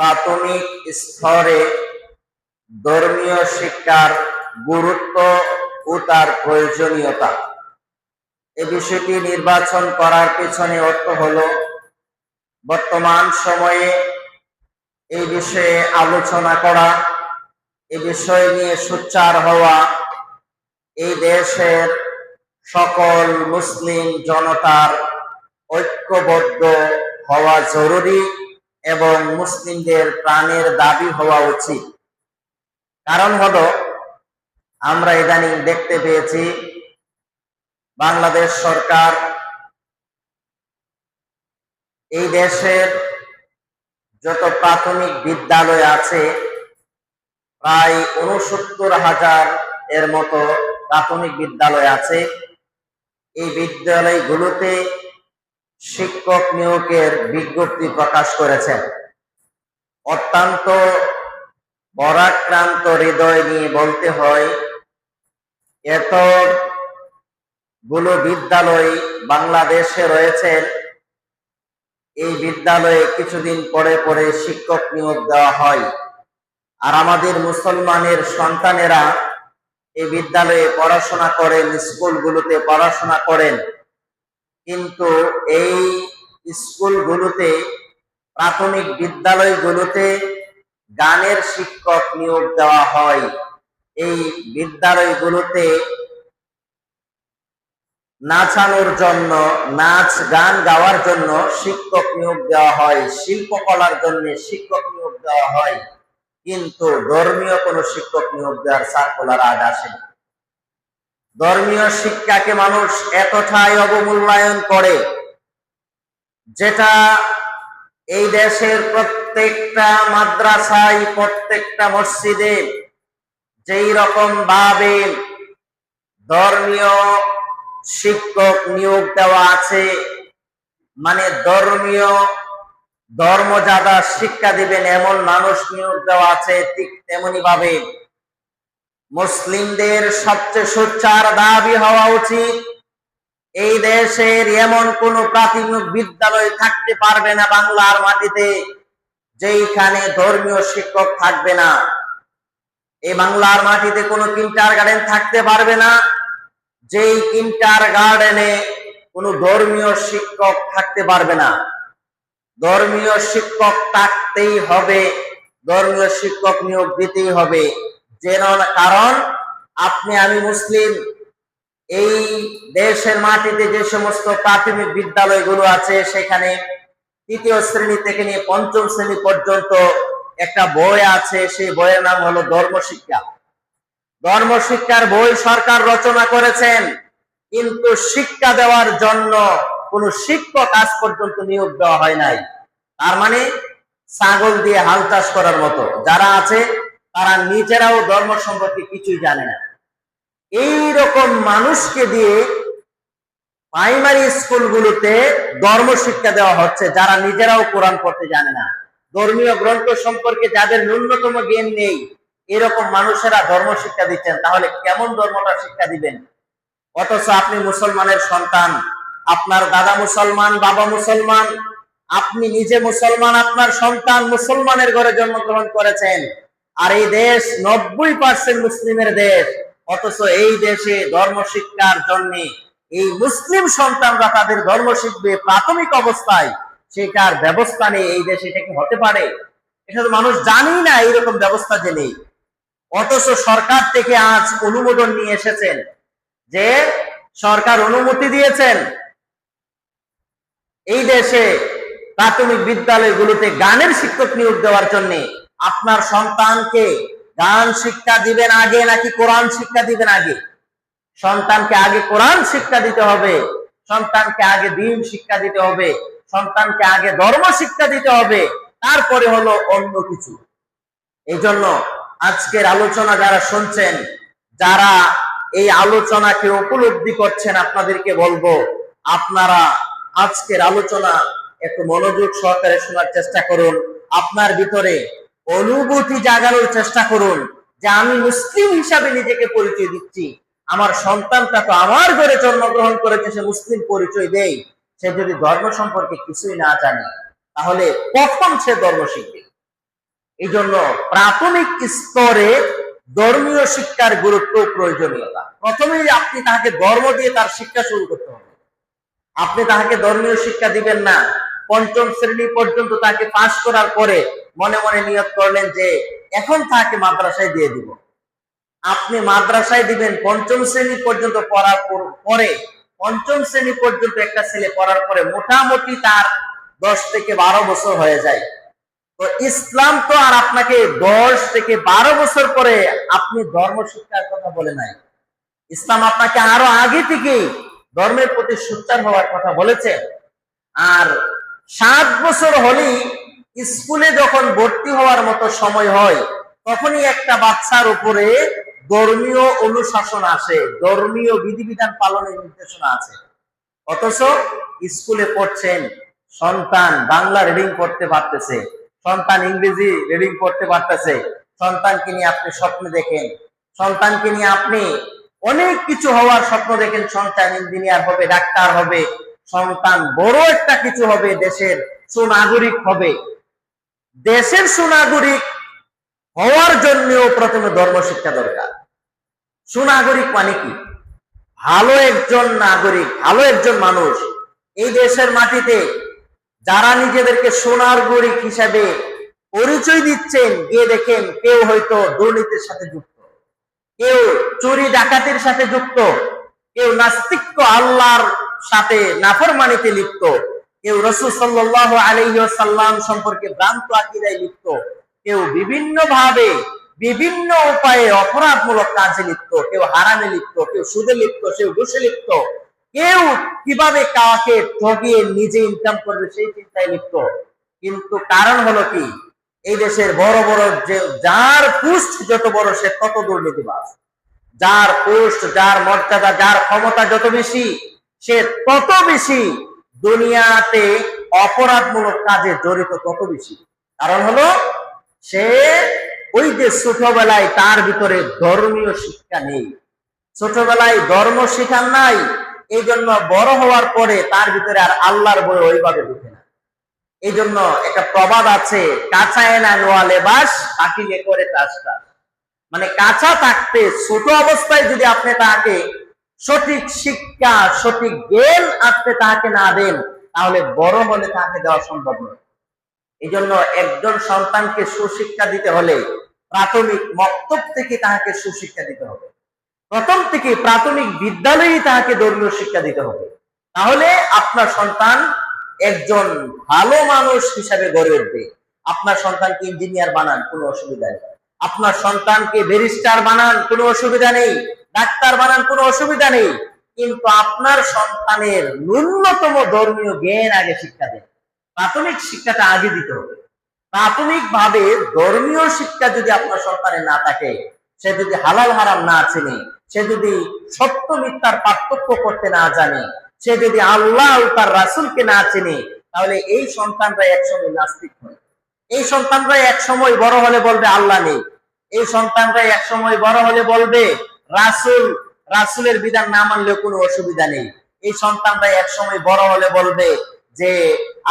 প্রাথমিক স্তরে ধর্মীয় শিক্ষার গুরুত্ব ও তার প্রয়োজনীয়তা। এ বিষয়টি নির্বাচন করার পেছনে অর্থ হলো, বর্তমান সময়ে এই বিষয়ে আলোচনা করা, এ বিষয় নিয়ে সোচ্চার হওয়া এই দেশের সকল মুসলিম জনতার ঐক্যবদ্ধ হওয়া জরুরি। এবং মুসলিমদের প্রাণের দাবি হওয়া উচিত। কারণ হলো, আমরা ইদানিং দেখতে পেয়েছি, বাংলাদেশ সরকার এই দেশের যত প্রাথমিক বিদ্যালয় আছে, প্রায় উনসত্তর হাজার এর মতো প্রাথমিক বিদ্যালয় আছে। এই বিদ্যালয়গুলোতে শিক্ষক নিয়োগের বিজ্ঞপ্তি প্রকাশ করেছেন অত্যন্ত বরাক্রান্ত হৃদয় নিয়ে বলতে হয় এতগুলো বিদ্যালয় বাংলাদেশে রয়েছেন এই বিদ্যালয়ে কিছুদিন পরে পরে শিক্ষক নিয়োগ দেওয়া হয়। আর আমাদের মুসলমানের সন্তানেরা এই বিদ্যালয়ে পড়াশোনা করেন, স্কুলগুলোতে পড়াশোনা করেন। কিন্তু এই স্কুলগুলোতে, প্রাথমিক বিদ্যালয়গুলোতে গানের শিক্ষক নিয়োগ দেওয়া হয়। এই বিদ্যালয়গুলোতে নাচানোর জন্য, নাচ, গান গাওয়ার জন্য শিক্ষক নিয়োগ দেওয়া হয়। শিল্পকলার জন্য শিক্ষক নিয়োগ দেওয়া হয়। কিন্তু ধর্মীয় কোনো শিক্ষক নিয়োগ দেওয়ার সার্কুলার আজ আসেনি। ধর্মীয় শিক্ষাকে মানুষ এতটাই অবমূল্যায়ন করে, যেটা এই দেশের প্রত্যেকটা মাদ্রাসায়, প্রত্যেকটা মসজিদে যেই রকম ভাবে ধর্মীয় শিক্ষক নিয়োগ দেওয়া আছে মানে ধর্মীয় ধর্ম যারা শিক্ষা দিবেন এমন মানুষ নিয়োগ দেওয়া আছে ঠিক তেমনি ভাবে মুসলিমদের সবচেয়ে সোচ্চার দাবি হওয়া উচিত। এই দেশের এমন কোন প্রাথমিক বিদ্যালয় থাকতে পারবে না বাংলার মাটিতে, যেইখানে ধর্মীয় শিক্ষক থাকবে না। এই বাংলার মাটিতে কোনো কিন্টার গার্ডেন থাকতে পারবে না। যেই কিন্টার গার্ডেনে কোনো ধর্মীয় শিক্ষক থাকতে পারবে না। ধর্মীয় শিক্ষক থাকতেই হবে, ধর্মীয় শিক্ষক নিয়োগ দিতেই হবে। যেন কারণ আপনি, আমি মুসলিম, এই দেশের মাটিতে যে সমস্ত প্রাথমিক বিদ্যালয়গুলো আছে, সেখানে তৃতীয় শ্রেণি থেকে নিয়ে পঞ্চম শ্রেণি পর্যন্ত একটা বই আছে, সেই বইয়ের নাম হলো ধর্ম শিক্ষা ধর্ম শিক্ষার বই সরকার রচনা করেছেন, কিন্তু শিক্ষা দেওয়ার জন্য কোন শিক্ষক আজ পর্যন্ত নিয়োগ দেওয়া হয় নাই। তার মানে ছাগল দিয়ে হাল চাষ করার মতো যারা আছে তারা নিজেরাও ধর্ম সম্পর্কে কিছুই জানে না। এই রকম মানুষকে দিয়ে প্রাইমারি স্কুলগুলোতে ধর্ম শিক্ষা দেওয়া হচ্ছে, যারা নিজেরাও কোরআন পড়তে জানে না। ধর্মীয় গ্রন্থ সম্পর্কে যাদের ন্যূনতম জ্ঞান নেই, এরকম মানুষেরা ধর্ম শিক্ষা দিচ্ছেন, তাহলে কেমন ধর্মটা শিক্ষা দিবেন? অথচ আপনি মুসলমানের সন্তান, আপনার দাদা মুসলমান, বাবা মুসলমান, আপনি নিজে মুসলমান, আপনার সন্তান মুসলমানের ঘরে জন্মগ্রহণ করেছেন আর এই দেশ নব্বই পার্সেন্ট মুসলিমের দেশ, অথচ এই দেশে ধর্ম শিক্ষার জন্য এই মুসলিম সন্তানরা তাদের ধর্ম শিখবে প্রাথমিক অবস্থায়, সেটার ব্যবস্থা নেই, এই দেশে এটা কি হতে পারে? এটা তো মানুষ জানেই না, এইরকম ব্যবস্থা যে নেই। অথচ সরকার থেকে আজ অনুমোদন নিয়ে এসেছেন, যে সরকার অনুমতি দিয়েছেন, এই দেশে প্রাথমিক বিদ্যালয়গুলোতে গানের শিক্ষক নিয়োগ দেওয়ার জন্য। আপনার সন্তানকে গান শিক্ষা দিবেন আগে নাকি কোরআন শিক্ষা দিবেন আগে? সন্তানকে আগে কোরআন শিক্ষা দিতে হবে, সন্তানকে আগে দিন শিক্ষা দিতে হবে, সন্তানকে আগে ধর্ম শিক্ষা দিতে হবে, তারপরে হলো অন্য কিছু। এই জন্য আজকের আলোচনা যারা শুনছেন, যারা এই আলোচনাকে উপলব্ধি করছেন, আপনাদেরকে বলব, আপনারা আজকের আলোচনা একটু মনোযোগ সহকারে শোনার চেষ্টা করুন। আপনার ভিতরে অনুভূতি জাগানোর চেষ্টা করুন যে আমি মুসলিম হিসাবে নিজেকে পরিচয় দিচ্ছি। আমার সন্তানটা তো আমার ঘরে জন্মগ্রহণ করেছে, সে মুসলিম পরিচয় দেই। সে যদি ধর্ম সম্পর্কে কিছুই না জানে, তাহলে কখন সে ধর্ম শিখবে? এই জন্য প্রাথমিক স্তরে ধর্মীয় শিক্ষার গুরুত্ব প্রয়োজনীয়তা। প্রথমেই আপনি তাকে ধর্ম দিয়ে তার শিক্ষা শুরু করতে হবে। আপনি তাকে ধর্মীয় শিক্ষা দিবেন না। পঞ্চম শ্রেণি পর্যন্ত তাকে পাশ করার পরে মনে মনে নিয়োগ করলেন যে এখন তাকে মাদ্রাসায় দিয়ে দিব। আপনি মাদ্রাসায় দিবেন পঞ্চম শ্রেণি পর্যন্ত পড়ার পরে পঞ্চম শ্রেণি পর্যন্ত একটা ছেলে পড়ার পরে মোটামুটি তার দশ থেকে বারো বছর হয়ে যায়। তো ইসলাম তো আর আপনাকে দশ থেকে বারো বছর পরে আপনি ধর্ম শিক্ষার কথা বলে নাই। ইসলাম আপনাকে আরও আগে থেকেই ধর্মের প্রতি সোচ্চার হওয়ার কথা বলেছে। আর সাত বছর হলেই স্কুলে যখন ভর্তি হওয়ার মতো সময় হয়, তখনই একটা বাচ্চার উপরে ধর্মীয় অনুশাসন আসে, ধর্মীয় বিধিবিধান পালনের নির্দেশনা আছে। অথচ স্কুলে পড়ছেন, সন্তান বাংলা রিডিং পড়তে পারতেছে, সন্তান ইংরেজি রিডিং পড়তে পারতেছে, সন্তানকে নিয়ে আপনি স্বপ্ন দেখেন, সন্তানকে নিয়ে আপনি অনেক কিছু হওয়ার স্বপ্ন দেখেন, সন্তান ইঞ্জিনিয়ার হবে, ডাক্তার হবে সন্তান বড় একটা কিছু হবে, দেশের সুনাগরিক হবে। দেশের সুনাগরিক হওয়ার জন্যও প্রথমে ধর্ম শিক্ষা দরকার। সুনাগরিক মানে কি? ভালো একজন নাগরিক, ভালো একজন মানুষ এই দেশের মাটিতে যারা নিজেদেরকে সোনাগরিক হিসাবে পরিচয় দিচ্ছেন, গিয়ে দেখেন কেউ হয়তো দুর্নীতির সাথে যুক্ত, কেউ চুরি ডাকাতির সাথে যুক্ত, কেউ নাস্তিক্য আল্লাহর সাথে নাফরমানিতে লিপ্ত। কেউ রসুল সাল্লাহ আলাইসাল্লাম সম্পর্কে ভ্রান্ত আকিদায় লিপ্ত। কেউ বিভিন্ন ভাবে বিভিন্ন উপায়ে অপরাধমূলক কাজে লিপ্ত। কেউ হারামে লিপ্ত, কেউ সুদে লিপ্ত, কেউ ঘুষে লিপ্ত। কেউ কীভাবে কাউকে ঠগিয়ে নিজে ইনকাম করবে সেই চিন্তায় লিপ্ত। কিন্তু কারণ হলো কি? এই দেশের বড় বড় যে, যার পুষ্ট যত বড়, সে তত দুর্নীতিবাস যার পোস্ট, যার মর্যাদা, যার ক্ষমতা যত বেশি সে তত বেশি দুনিয়াতে অপরাধমূলক কাজে জড়িত তত বেশি। কারণ হলো, সে ওই যে ছোটবেলায় তার ভিতরে ধর্মীয় শিক্ষা নেই। ছোটবেলায় ধর্ম শিখান নাই এই জন্য বড় হওয়ার পরে তার ভিতরে আর আল্লাহর বই ওইভাবে ঢুকে না। এই জন্য একটা প্রবাদ আছে কাঁচা এনা নোয়া লেবাস কাকিলে করে চাষ মানে কাঁচা থাকতে ছোট অবস্থায় যদি আপনি তাকে সঠিক শিক্ষা, সঠিক জ্ঞান আপনি তাকে না দেন, তাহলে বড় হলে তাকে দেওয়া সম্ভব নয়। এই জন্য একজন সন্তানকে সুশিক্ষা দিতে হলে প্রাথমিক মক্তব থেকে তাহাকে সুশিক্ষা দিতে হবে। প্রথম থেকে প্রাথমিক বিদ্যালয়ে তাহাকে ধর্মীয় শিক্ষা দিতে হবে। তাহলে আপনার সন্তান একজন ভালো মানুষ হিসাবে গড়ে উঠবে। আপনার সন্তানকে ইঞ্জিনিয়ার বানান, কোনো অসুবিধা নেই। আপনার সন্তানকে ব্যারিস্টার বানান, কোনো অসুবিধা নেই। ডাক্তার বানান, কোনো অসুবিধা নেই। কিন্তু আপনার সন্তানের ন্যূনতম ধর্মীয় জ্ঞান আগে শিক্ষা দেন। প্রাথমিক শিক্ষাটা আগে দিতে হবে। প্রাথমিক ভাবে ধর্মীয় শিক্ষা যদি আপনার সন্তানের না থাকে, সে যদি হালাল হারাম না চেনে, সে যদি সত্য মিথ্যার পার্থক্য করতে না জানে, সে যদি আল্লাহ তার রাসুলকে না চেনে, তাহলে এই সন্তানরা একসময় নাস্তিক হয়। এই সন্তানরা একসময় বড় হলে বলবে, আল্লাহ নেই। এই সন্তানরা একসময় বড় হলে বলবে রাসুল, রাসুলের বিধান না মানলেও কোনো অসুবিধা নেই। এই সন্তানরা একসময় বড় হলে বলবে যে,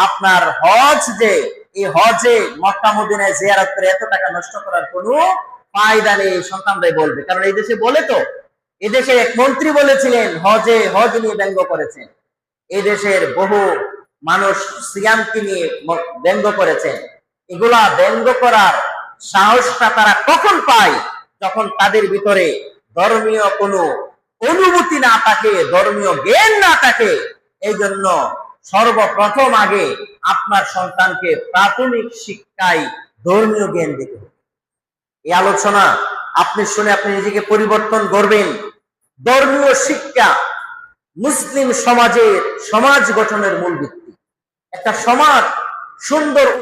আপনার হজ যে, এই হজে মক্কা মদিনায় জিয়ারত করে এত টাকা নষ্ট করার কোনো ফায়দা নেই, এই সন্তানরাই বলবে। কারণ এই দেশে বলে তো এই দেশের এক মন্ত্রী বলেছিলেন, হজে হজ নিয়ে ব্যঙ্গ করেছেন। এই দেশের বহু মানুষ সিয়ামকে নিয়ে ব্যঙ্গ করেছেন। এগুলা ব্যঙ্গ করার সাহসটা তারা কখন পায়? যখন তাদের ভিতরে ধর্মীয় কোনো অনুভূতি না থাকে, ধর্মীয় জ্ঞান না থাকে এই জন্য সর্বপ্রথম আগে আপনার সন্তানকে প্রাথমিক শিক্ষায় ধর্মীয় জ্ঞান দিতে হবে। এই আলোচনা আপনি শুনে আপনি নিজেকে পরিবর্তন করবেন। ধর্মীয় শিক্ষা মুসলিম সমাজের সমাজ গঠনের মূল ভিত্তি। একটা সমাজ সুন্দর